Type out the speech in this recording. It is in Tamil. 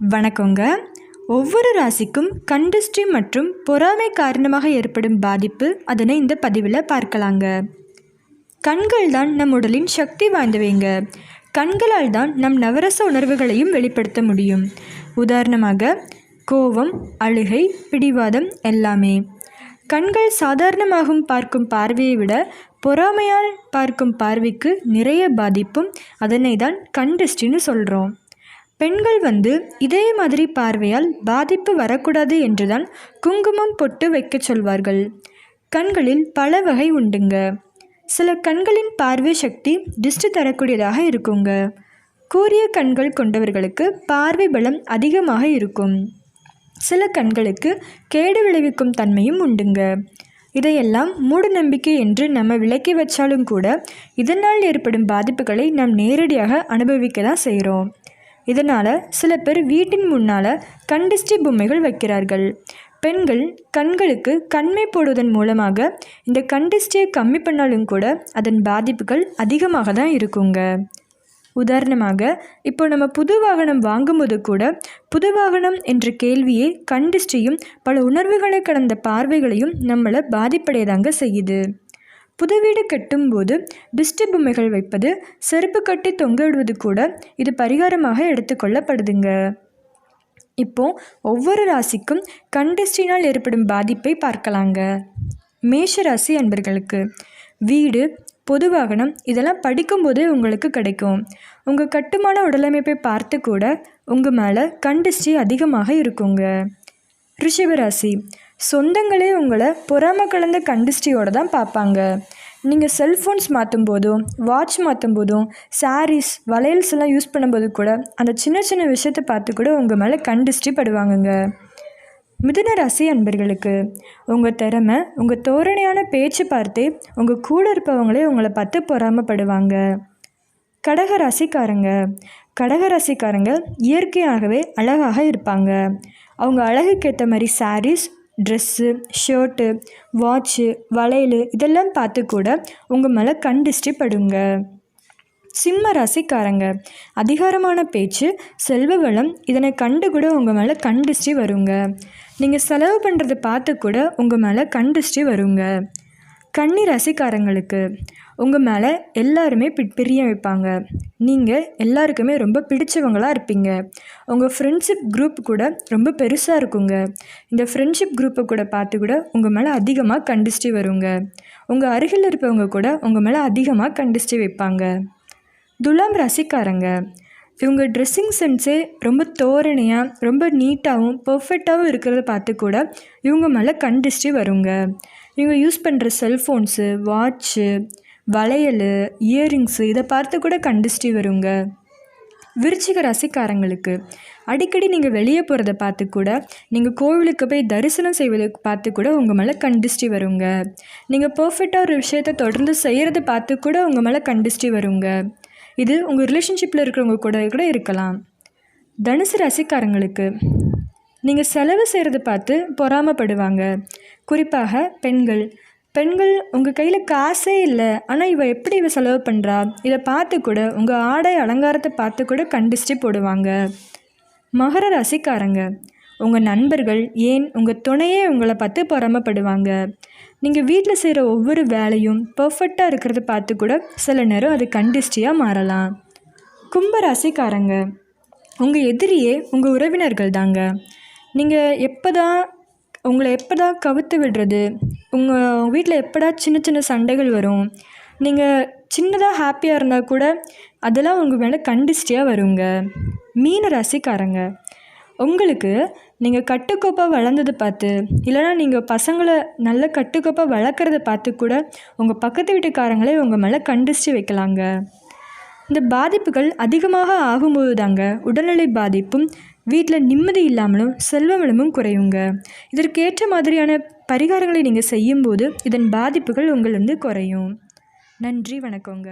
வணக்கங்க. ஒவ்வொரு ராசிக்கும் கண்டிஸ்ட்ரி மற்றும் பொறாமை காரணமாக ஏற்படும் பாதிப்பு அதனை இந்த பதிவில் பார்க்கலாங்க. கண்கள் தான் நம் உடலின் சக்தி வாய்ந்தவைங்க. கண்களால் தான் நம் நவரச உணர்வுகளையும் வெளிப்படுத்த முடியும். உதாரணமாக கோபம் அழுகை பிடிவாதம் எல்லாமே. கண்கள் சாதாரணமாகவும் பார்க்கும் பார்வையை விட பொறாமையால் பார்க்கும் பார்வைக்கு நிறைய பாதிப்பும் அதனை தான் கண்டிஸ்டின்னு சொல்கிறோம் பெண்கள் வந்து இதே மாதிரி பார்வையால் பாதிப்பு வரக்கூடாது என்றுதான் குங்குமம் பொட்டு வைக்கச் சொல்வார்கள். கண்களில் பல வகை உண்டுங்க. சில கண்களின் பார்வை சக்தி திருஷ்டி தரக்கூடியதாக இருக்குங்க. கூரிய கண்கள் கொண்டவர்களுக்கு பார்வை பலம் அதிகமாக இருக்கும். சில கண்களுக்கு கேடு விளைவிக்கும் தன்மையும் உண்டுங்க. இதையெல்லாம் மூட நம்பிக்கை என்று நம்ம விலக்கி வச்சாலும் கூட இதனால் ஏற்படும் பாதிப்புகளை நாம் நேரடியாக அனுபவிக்க தான் செய்கிறோம் இதனால் சில பேர் வீட்டின் முன்னால் கண்டிஸ்டி பொம்மைகள் வைக்கிறார்கள். பெண்கள் கண்களுக்கு கண்மை போடுவதன் மூலமாக இந்த கண்டிஸ்டியை கம்மி பண்ணாலும் கூட அதன் பாதிப்புகள் அதிகமாக தான் இருக்குங்க. உதாரணமாக இப்போ நம்ம புது வாகனம் வாங்கும்போது கூட புது வாகனம் என்ற கேள்வியே கண்டிஸ்டியும் பல உணர்வுகளை கடந்த பார்வைகளையும் நம்மளை பாதிப்படையதாங்க செய்யுது. புது வீடு கட்டும்போது திஷ்டி பொம்மைகள் வைப்பது செருப்பு கட்டி தொங்கிடுவது கூட இது பரிகாரமாக எடுத்துக்கொள்ளப்படுதுங்க இப்போ ஒவ்வொரு ராசிக்கும் கண்டிஸ்டினால் ஏற்படும் பாதிப்பை பார்க்கலாங்க. மேஷ ராசி அன்பர்களுக்கு வீடு பொது வாகனம் இதெல்லாம் படிக்கும்போதே உங்களுக்கு கிடைக்கும். உங்கள் கட்டுமான உடலமைப்பை பார்த்து கூட உங்கள் மேலே கண்டிஸ்டி அதிகமாக இருக்குங்க. ரிஷபராசி சொந்தங்களே உங்களை பொறாம கலந்த கண்டிஸ்டியோடு தான் பார்ப்பாங்க. நீங்கள் செல்ஃபோன்ஸ் மாற்றும் போதும் வாட்ச் மாற்றும் போதும் சாரீஸ் வளையல்ஸ் எல்லாம் யூஸ் பண்ணும்போது கூட அந்த சின்ன சின்ன விஷயத்தை பார்த்து கூட உங்கள் மேலே கண்டிஸ்டி படுவாங்கங்க மிதுன ராசி அன்பர்களுக்கு உங்கள் திறமை உங்கள் தோரணையான பேச்சு பார்த்தே உங்கள் கூட இருப்பவங்களே உங்களை பார்த்து பொறாமப்படுவாங்க. கடகராசிக்காரங்க கடகராசிக்காரங்க இயற்கையாகவே அழகாக இருப்பாங்க. அவங்க அழகுக்கேற்ற மாதிரி சாரீஸ் ட்ரெஸ்ஸு ஷர்ட்டு வாட்ச்சு வளையல் இதெல்லாம் பார்த்து கூட உங்கள் மேலே கண் திருஷ்டி படுங்க. சிம்ம ராசிக்காரங்க அதிகாரமான பேச்சு செல்வ வளம் இதனை கண்டு கூட உங்கள் மேலே கண்டிஸ்டி வருங்க. நீங்கள் செலவு பண்ணுறதை பார்த்து கூட உங்கள் மேலே கண்டிஸ்டி வருங்க. கன்னி ராசிக்காரங்களுக்கு உங்கள் மேலே எல்லாருமே பி பிரியம் வைப்பாங்க. நீங்கள் எல்லாருக்குமே ரொம்ப பிடிச்சவங்களாக இருப்பீங்க. உங்கள் ஃப்ரெண்ட்ஷிப் குரூப் கூட ரொம்ப பெருசாக இருக்குங்க. இந்த ஃப்ரெண்ட்ஷிப் குரூப்பை கூட பார்த்து கூட உங்கள் மேலே அதிகமாக கண்டிஸ்டி வருங்க. உங்கள் அருகில் இருப்பவங்க கூட உங்கள் மேலே அதிகமாக கண்டிஸ்டி வைப்பாங்க. துலாம் ராசிக்காரங்க இவங்க ட்ரெஸ்ஸிங் சென்ஸே ரொம்ப தோரணையாக ரொம்ப நீட்டாகவும் பர்ஃபெக்டாகவும் இருக்கிறத பார்த்து கூட இவங்க மேலே கண்டிஸ்டி வருங்க. இவங்க யூஸ் பண்ணுற செல்ஃபோன்ஸு வாட்ச்சு வளையல் இயரிங்ஸு இதை பார்த்து கூட கண்டிஸ்டி வருங்க. விருச்சிக ரசிக்காரங்களுக்கு அடிக்கடி நீங்கள் வெளியே போகிறத பார்த்து கூட நீங்கள் கோவிலுக்கு போய் தரிசனம் செய்வதை பார்த்து கூட உங்கள் மேலே கண்டிஸ்டி வருங்க. நீங்கள் பர்ஃபெக்டாக ஒரு விஷயத்தை தொடர்ந்து செய்கிறத பார்த்து கூட உங்கள் மேலே கண்டிஸ்டி வருங்க. இது உங்கள் ரிலேஷன்ஷிப்பில் இருக்கிறவங்க கூட கூட இருக்கலாம். தனுசு ரசிக்காரங்களுக்கு நீங்கள் செலவு செய்கிறது பார்த்து பொறாமப்படுவாங்க. குறிப்பாக பெண்கள். பெண்கள் உங்கள் கையில் காசே இல்லை. ஆனால் இவள் எப்படி இவள் செலவு பண்ணுறா இதை பார்த்து கூட உங்கள் ஆடை அலங்காரத்தை பார்த்து கூட கண்டிச்சு போடுவாங்க. மகர ராசிக்காரங்க. உங்கள் நண்பர்கள் ஏன் உங்கள் துணையே உங்களை பார்த்து பொறாமப்படுவாங்க. நீங்கள் வீட்டில் செய்கிற ஒவ்வொரு வேலையும் பர்ஃபெக்டாக இருக்கிறத பார்த்து கூட சில நேரம் அது கண்டிஸ்டியாக மாறலாம். கும்ப ராசிக்காரங்க. உங்கள் எதிரியே உங்கள் உறவினர்கள் தாங்க நீங்கள் எப்போ தான் உங்களை எப்போ தான் கவுத்து விடுறது? உங்கள் வீட்டில் எப்படா சின்ன சின்ன சண்டைகள் வரும்? நீங்கள் சின்னதாக ஹாப்பியாக இருந்தால் கூட அதெல்லாம் உங்கள் மேலே கண்டிஸ்டியாக வருங்க. மீன ராசிக்காரங்க உங்களுக்கு நீங்கள் கட்டுக்கோப்பாக வளர்ந்ததை பார்த்து இல்லைனா நீங்கள் பசங்களை நல்ல கட்டுக்கோப்பாக வளர்க்குறத பார்த்து கூட உங்கள் பக்கத்து வீட்டுக்காரங்களே உங்கள் மேலே கண்டிஸ்டி வைக்கலாங்க. இந்த பாதிப்புகள் அதிகமாக ஆகும்போது தாங்க உடல்நிலை பாதிப்பும் வீட்டில் நிம்மதி இல்லாமலும் செல்வ வளமும் குறையுங்க. இதற்கு ஏற்ற மாதிரியான பரிகாரங்களை நீங்கள் செய்யும்போது இதன் பாதிப்புகள் உங்களிருந்து குறையும். நன்றி வணக்கங்க.